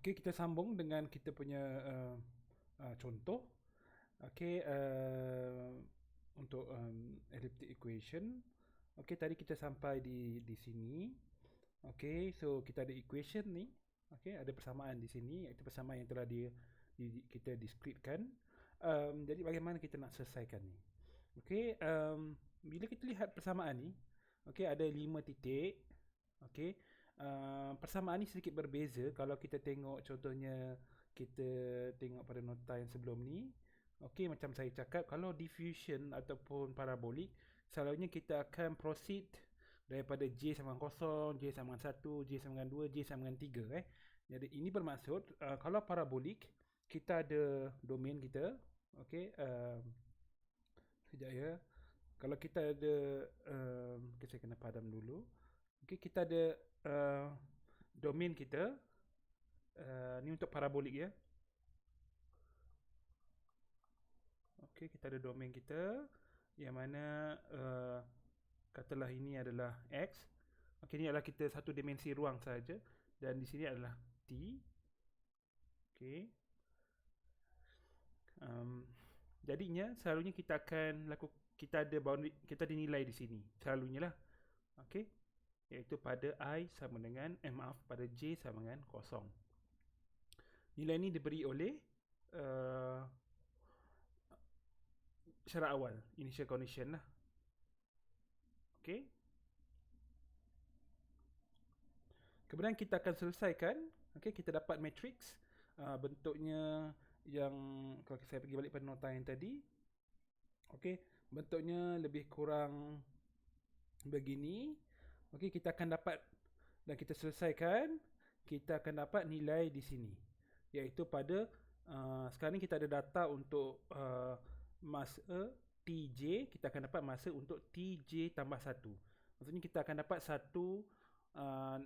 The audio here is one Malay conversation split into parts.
Okey, kita sambung dengan kita punya uh, uh, contoh. Okey, uh, untuk um, elliptic equation. Okey, tadi kita sampai di di sini. Okey, so kita ada equation ni. Okey, ada persamaan di sini iaitu persamaan yang telah di, di kita diskretkan. Um, jadi bagaimana kita nak selesaikan ni? Okey, um, bila kita lihat persamaan ni, okey ada lima titik. Okey, uh, persamaan ni sedikit berbeza kalau kita tengok contohnya kita tengok pada nota yang sebelum ni. Okey, macam saya cakap kalau diffusion ataupun parabolik selalunya kita akan proceed daripada J sama dengan kosong, J sama dengan 1, J sama dengan 2, J sama dengan 3 eh. Jadi ini bermaksud uh, kalau parabolik kita ada domain kita, okey, uh, sekejap ya. Kalau kita ada um, okay, saya kena padam dulu. Okey, kita ada uh, domain kita uh, ni untuk parabolik ya. Okey, kita ada domain kita yang mana uh, katalah ini adalah x. Okey, ini adalah kita satu dimensi ruang saja dan di sini adalah t. Okey. Um, jadinya selalunya kita akan lakukan kita ada boundary kita ada nilai di sini selalunya lah. Okey. Iaitu pada i sama dengan eh, maaf pada j sama dengan kosong. Nilai ini diberi oleh uh, syarat awal initial condition lah. Okey. Kemudian kita akan selesaikan. Okey kita dapat matrix uh, bentuknya yang kalau saya pergi balik pada nota yang tadi. Okey bentuknya lebih kurang begini okey kita akan dapat dan kita selesaikan kita akan dapat nilai di sini. Iaitu pada uh, sekarang ni kita ada data untuk uh, masa TJ kita akan dapat masa untuk TJ tambah 1 maksudnya kita akan dapat satu uh,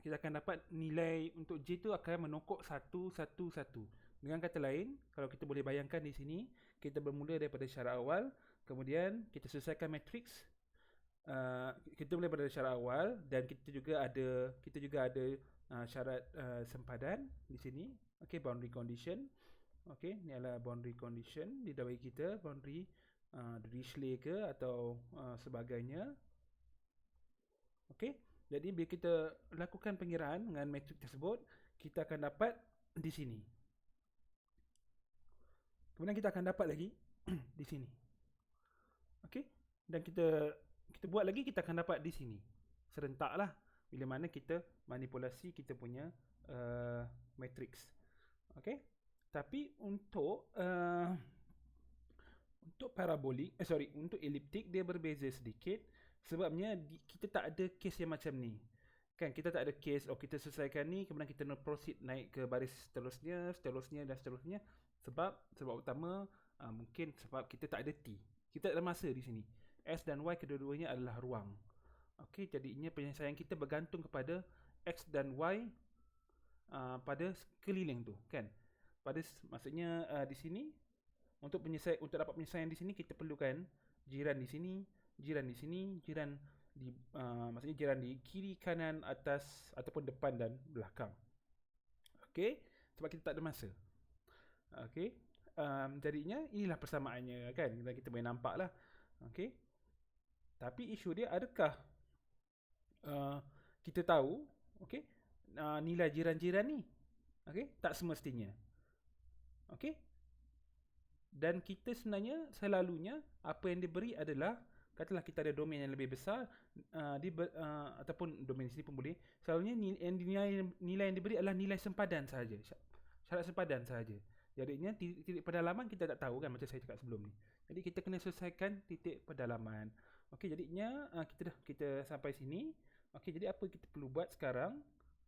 kita akan dapat nilai untuk J tu akan menokok 1 1 1 dengan kata lain kalau kita boleh bayangkan di sini kita bermula daripada syarat awal kemudian kita selesaikan matrix uh, kita boleh pada syarat awal dan kita juga ada kita juga ada uh, syarat uh, sempadan di sini okey boundary condition Okey, ni adalah boundary condition di dalam kita, boundary uh, Dirichlet ke atau uh, sebagainya. Okey, jadi bila kita lakukan pengiraan dengan matrik tersebut, kita akan dapat di sini. Kemudian kita akan dapat lagi di sini. Okey, dan kita kita buat lagi kita akan dapat di sini. Serentaklah bila mana kita manipulasi kita punya uh, matrix. Okey. Tapi untuk uh, untuk parabolik, eh sorry, untuk elliptik dia berbeza sedikit sebabnya di, kita tak ada case yang macam ni. Kan kita tak ada case oh kita selesaikan ni kemudian kita nak proceed naik ke baris seterusnya, seterusnya dan seterusnya sebab sebab utama uh, mungkin sebab kita tak ada t. Kita tak ada masa di sini. S dan Y kedua-duanya adalah ruang. Okey, jadinya penyelesaian kita bergantung kepada X dan Y uh, pada sekeliling tu, kan? pada maksudnya uh, di sini untuk penyelesai untuk dapat penyelesaian di sini kita perlukan jiran di sini, jiran di sini, jiran di uh, maksudnya jiran di kiri, kanan, atas ataupun depan dan belakang. Okey, sebab kita tak ada masa. Okey. Um, jadinya inilah persamaannya kan. Kita, boleh nampaklah. Okey. Tapi isu dia adakah uh, kita tahu okey uh, nilai jiran-jiran ni? Okey, tak semestinya. Okey. Dan kita sebenarnya selalunya apa yang diberi adalah katalah kita ada domain yang lebih besar uh, di uh, ataupun domain sini pun boleh. Selalunya nilai, nilai yang diberi adalah nilai sempadan saja. Syarat sempadan saja. Jadinya titik pedalaman kita tak tahu kan macam saya cakap sebelum ni. Jadi kita kena selesaikan titik pedalaman. Okey jadinya uh, kita dah kita sampai sini. Okey jadi apa kita perlu buat sekarang?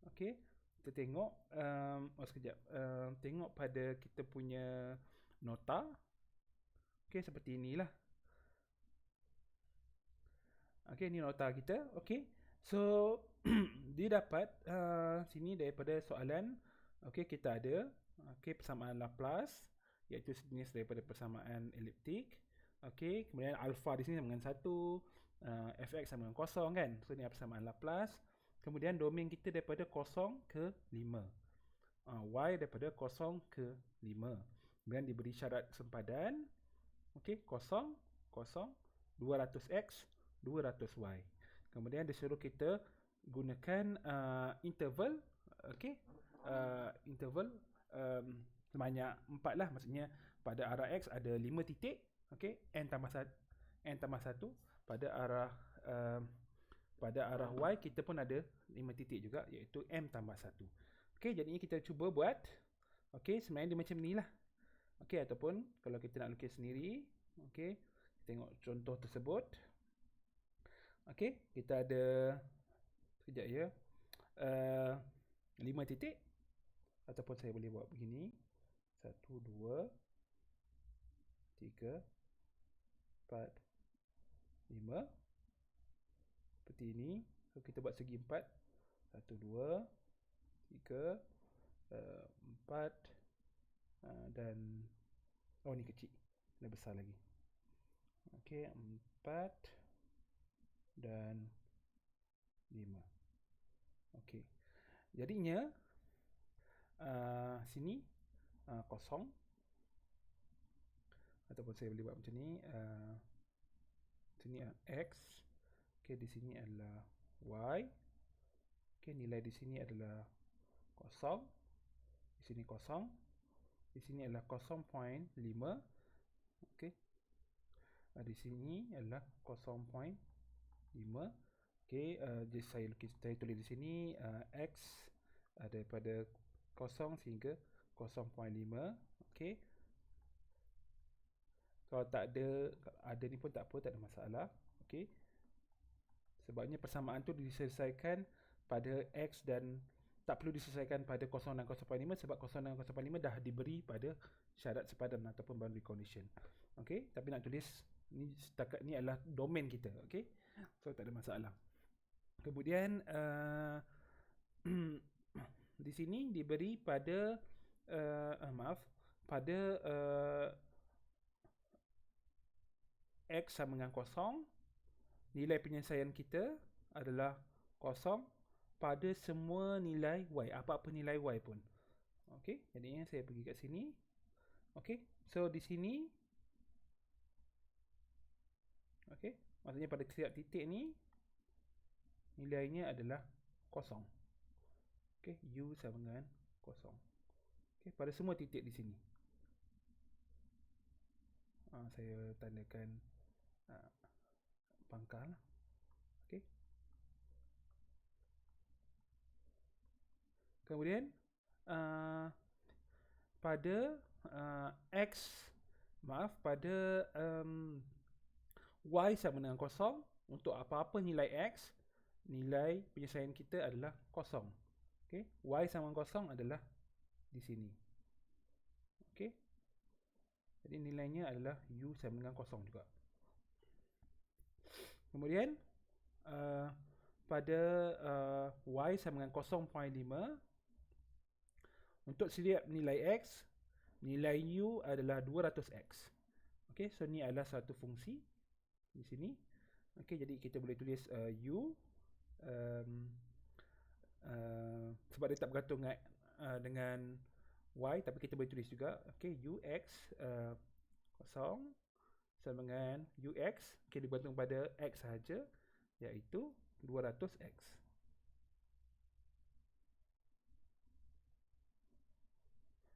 Okey kita tengok um, oh sekejap. Um, tengok pada kita punya nota. Okey seperti inilah. Okey ini nota kita. Okey so dia dapat uh, sini daripada soalan. Okey kita ada okey persamaan Laplace iaitu sejenis daripada persamaan eliptik okey kemudian alpha di sini sama dengan 1 uh, fx sama dengan kosong kan? So ini persamaan Laplace. Kemudian domain kita daripada 0 ke 5. uh, Y daripada 0 ke 5 Kemudian diberi syarat sempadan. Okey, 0, 0, 200X, 200Y Kemudian dia suruh kita gunakan uh, interval. Okey, uh, interval um, sebanyak 4 lah. Maksudnya pada arah X ada 5 titik Okey, N tambah 1 N tambah 1 Pada arah uh, pada arah Y kita pun ada 5 titik juga iaitu M tambah 1 Okey, jadinya kita cuba buat Okey, sebenarnya dia macam ni lah Okey, ataupun kalau kita nak lukis sendiri Okey, tengok contoh tersebut. Okey, kita ada Sekejap ya uh, 5 titik. Ataupun saya boleh buat begini. 1, 2 3 4 5 Seperti ini. So kita buat segi 4 1, 2 3 uh, 4 uh, Dan Oh ni kecil. Ini besar lagi. Okey 4 Dan 5 Okey. Jadinya uh, Sini uh, Kosong Ataupun saya boleh buat macam ni uh, Sini uh, X. Okey di sini adalah Y. Okey nilai di sini adalah Kosong. Di sini kosong. Di sini adalah 0.5 Okey uh, Di sini adalah 0.5 Okey, uh, jadi saya lukis saya tulis di sini uh, x uh, daripada 0 sehingga 0.5. Okey. Kalau tak ada ada ni pun tak apa, tak ada masalah. Okey. Sebabnya persamaan tu diselesaikan pada x dan tak perlu diselesaikan pada 0 dan 0.5 sebab 0 dan 0.5 dah diberi pada syarat sepadan ataupun boundary condition. Okey, tapi nak tulis ni setakat ni adalah domain kita, okey. So tak ada masalah. Kemudian uh, di sini diberi pada uh, maaf pada uh, x sama dengan kosong nilai penyelesaian kita adalah kosong pada semua nilai y apa-apa nilai y pun okey jadinya saya pergi kat sini okey so di sini okey maksudnya pada setiap titik ni nilainya adalah kosong. Okey, U sama dengan kosong. Okey, pada semua titik di sini. Ha, saya tandakan ha, pangkal. Okey. Kemudian uh, pada uh, X maaf pada um, Y sama dengan kosong untuk apa-apa nilai X nilai penyelesaian kita adalah kosong. Okay. Y sama kosong adalah di sini. Okay. Jadi nilainya adalah U sama dengan kosong juga. Kemudian uh, pada uh, Y sama dengan 0.5 untuk setiap nilai X nilai U adalah 200X. Okay, so ni adalah satu fungsi di sini. Okay, jadi kita boleh tulis uh, U um, uh, sebab dia tak bergantung dengan, uh, dengan y tapi kita boleh tulis juga okey ux uh, kosong sama dengan ux okey dia bergantung pada x sahaja iaitu 200x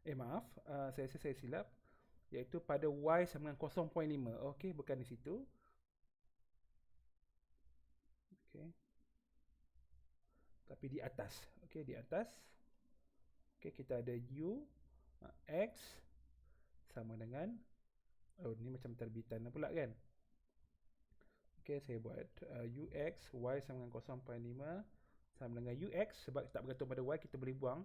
eh maaf uh, saya rasa saya silap iaitu pada y sama dengan 0.5 okey bukan di situ. Okey tapi di atas. Okey di atas. Okey kita ada u uh, x sama dengan oh ni macam terbitan pula kan? Okey saya buat uh, ux y sama dengan 0.5 sama dengan ux sebab tak bergantung pada y kita boleh buang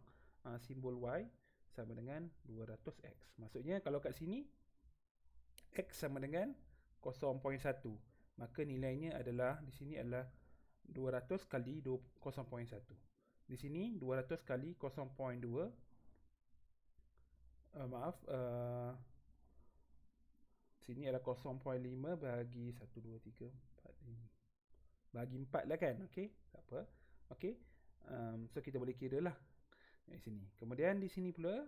uh, simbol y sama dengan 200x maksudnya kalau kat sini x sama dengan 0.1 maka nilainya adalah di sini adalah 200 kali 0.1 di sini 200 kali 0.2 uh, maaf uh, sini adalah 0.5 bagi 1 2 3 4 5 bagi 4 lah kan? Okey. Tak apa. Okey. Um, so kita boleh kira lah. Di sini. Kemudian di sini pula,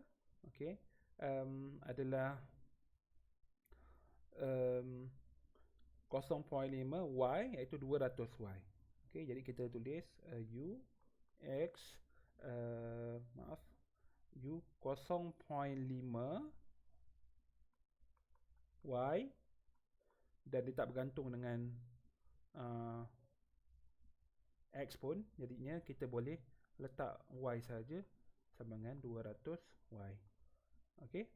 okey, um, adalah um, 0.5 y iaitu 200y. Okey, jadi kita tulis uh, u x uh, maaf u 0.5 y dan dia tak bergantung dengan uh, x pun. Jadinya kita boleh letak y saja sama dengan 200y okey